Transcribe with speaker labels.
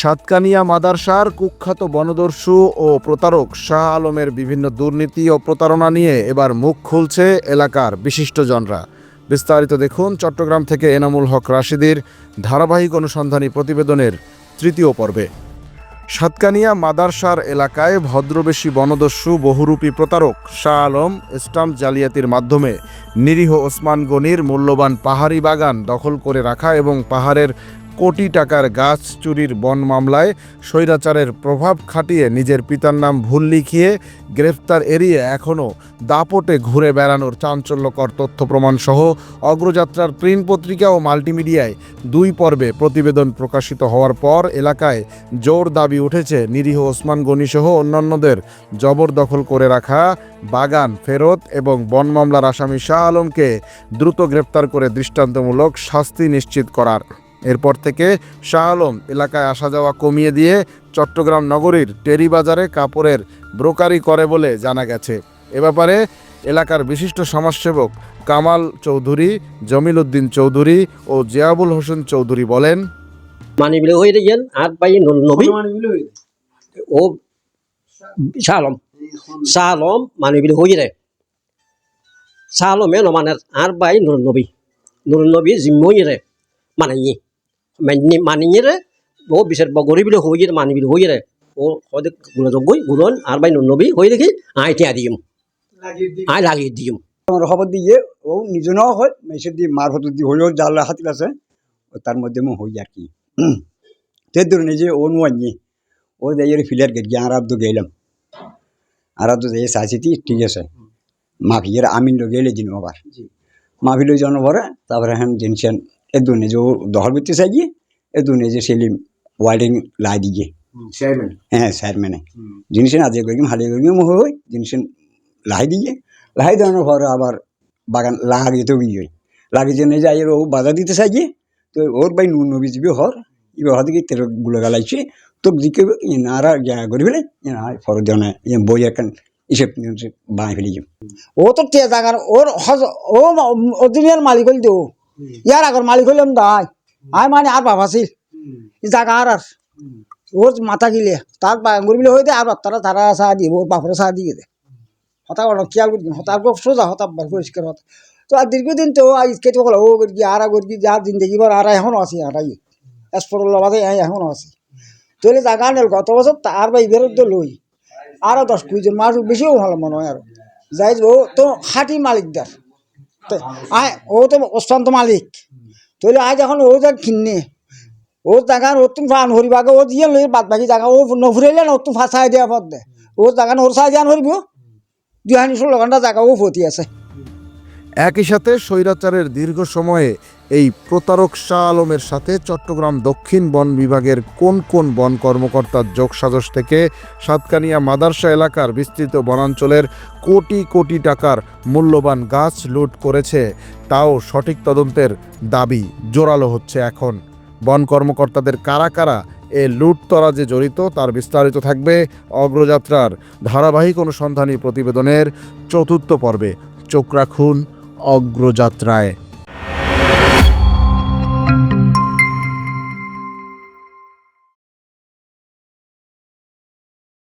Speaker 1: সাতকানিয়া মাদারসার কুখ্যাত বনদস্যু ও প্রতারক শাহ আলমের বিভিন্ন দুর্নীতি ও প্রতারণা নিয়ে এবার মুখ খুলছে এলাকার বিশিষ্টজনরা। বিস্তারিত দেখুন চট্টগ্রাম থেকে এনামুল হক রাশিদির ধারাবাহিক অনুসন্ধানী প্রতিবেদনের তৃতীয় পর্বে। সাতকানিয়া মাদারসার এলাকায় ভদ্রবেশী বনদস্যু বহুরূপী প্রতারক শাহ আলম স্টাম্প জালিয়াতির মাধ্যমে নিরীহ ওসমান গনির মূল্যবান পাহাড়ি বাগান দখল করে রাখা এবং পাহাড়ের কোটি টাকার গাছ চুরির বন মামলায় স্বৈরাচারের প্রভাব খাটিয়ে নিজের পিতার নাম ভুল লিখিয়ে গ্রেফতার এড়িয়ে এখনও দাপটে ঘুরে বেড়ানোর চাঞ্চল্যকর তথ্য প্রমাণ সহ অগ্রযাত্রার প্রিন্ট পত্রিকা ও মাল্টিমিডিয়ায় দুই পর্বে প্রতিবেদন প্রকাশিত হওয়ার পর এলাকায় জোর দাবি উঠেছে নিরীহ ওসমান গনিসহ অন্যান্যদের জবরদখল করে রাখা, বাগান ফেরত এবং বন মামলার আসামি শাহ আলমকে দ্রুত গ্রেপ্তার করে দৃষ্টান্তমূলক শাস্তি নিশ্চিত করার। এরপর থেকে শাহ আলম এলাকায় আসা যাওয়া কমিয়ে দিয়ে চট্টগ্রাম নগরীর টেরি বাজারে কাপড়ের ব্রোকারি করে বলে জানা গেছে। এ ব্যাপারে এলাকার বিশিষ্ট সমাজসেবক কামাল চৌধুরী জমিল উদ্দিন চৌধুরী ও জিয়াবুল হোসেন চৌধুরী বলেন
Speaker 2: মানি বিলে হয়ে গেন আর পাই নবী। ও মানি বিলে হয়ে সালমে নমানে আর পাই নুর নবী। নুর নবী জিম্মই রে মানাইনি মানি ও বিশের বগরি বিলে হয়ে রে মানি বিলে হয়ে রে ও হয়তো গুলো যোগ্যই গুলন আর নুর নবী হয়ে দেখি আই টিয়া দিম আই লাগিয়ে দিম
Speaker 3: খবর দিয়ে ও নিজনও হয় মেসে দিয়ে মার হতো দিয়ে জাল হাতিল আছে ও তার মধ্যে মো হই আর কি। তে দূর নিজে ও নুয়ানি ও যাই ফিলার গেট গিয়ে আর তো গেলাম আর তো যাই চাইছি ঠিক আছে। মাফিয়ের আমিন লো গেলে দিন আবার মাফিলো জন পরে তারপরে হ্যাঁ জিনিসেন নিজে ও দখল করতে চাই গিয়ে এ দু নিজে সেলিম ওয়ার্ডিং লাই দিয়ে হ্যাঁ স্যার মানে জিনিসেন আজকে করি হালে করি মো হই জিনিসেন লাই দিয়ে লাই দেওয়ানোর পরে আবার বাগান লাগিয়ে তো গিয়ে। লাগিয়ে জন্য যাই ও বাধা দিতে চাই গিয়ে তো ওর বাই নুন নবী যাবি হর ইবে হতে গিয়ে তেলগুলো গালাইছে। তো দিকে নারা যা করি ফেলে ফর জনে বই এখন এসব বানাই ফেলি
Speaker 4: ও তো তে জাগার ওর হজ- ও অদিনের মালিক হইল তো ইয়ার আগর মালিক হইলাম দাই আই মানে আর বাবা ছিল জাগা আর আর। ওর মাথা গিলে। তার বাঙ্গুর বিলে হয়ে দে আর তারা তারা সাহা দিয়ে ওর বাপরে সাহা দিয়ে দে। হতা বড় খেয়াল করি হতার সোজা হতা পরিষ্কার হতা। তো আর দীর্ঘদিন তো আজকে তো হলো ও করি আর করি যা জিন্দগি বার আর এখনও আছি আর আই। এসপর লবাতে এখনও আছি। তাহলে জাগা নেল গত বছর তার বা ইবের তো লই। আরও দশ কুড়ি জন মাস বেশিও ভালো মনে হয় আর। যাই ও তো খাঁটি মালিকদার। আয় ও তো অস্তান্ত মালিক। তাহলে আজ এখন ও যা কিনে ও জায়গা ও তুমি ফান হরিবাগে ও দিয়ে লই বাদ বাকি জায়গা ও নফুরাইলে না, ও তুমি ফাঁসাই দেওয়া পথ দে। ও জায়গা ওর সাহায্য আন হরিব। দুই হানি ষোলো ঘণ্টা জায়গা ও ফতি আছে।
Speaker 1: একই সাথে স্বৈরাচারের দীর্ঘ সময়ে এই প্রতারক শাহ আলমের সাথে চট্টগ্রাম দক্ষিণ বন বিভাগের কোন কোন বন কর্মকর্তার যোগসাজশ থেকে সাতকানিয়া মাদারসা এলাকার বিস্তৃত বনাঞ্চলের কোটি কোটি টাকার মূল্যবান গাছ লুট করেছে, তাও সঠিক তদন্তের দাবি জোরালো হচ্ছে এখন। বন কর্মকর্তাদের কারা কারা এ লুটতরা যে জড়িত তার বিস্তারিত থাকবে অগ্রযাত্রার ধারাবাহিক অনুসন্ধানী প্রতিবেদনের চতুর্থ পর্বে। চোখ রাখুন অগ্রযাত্রায়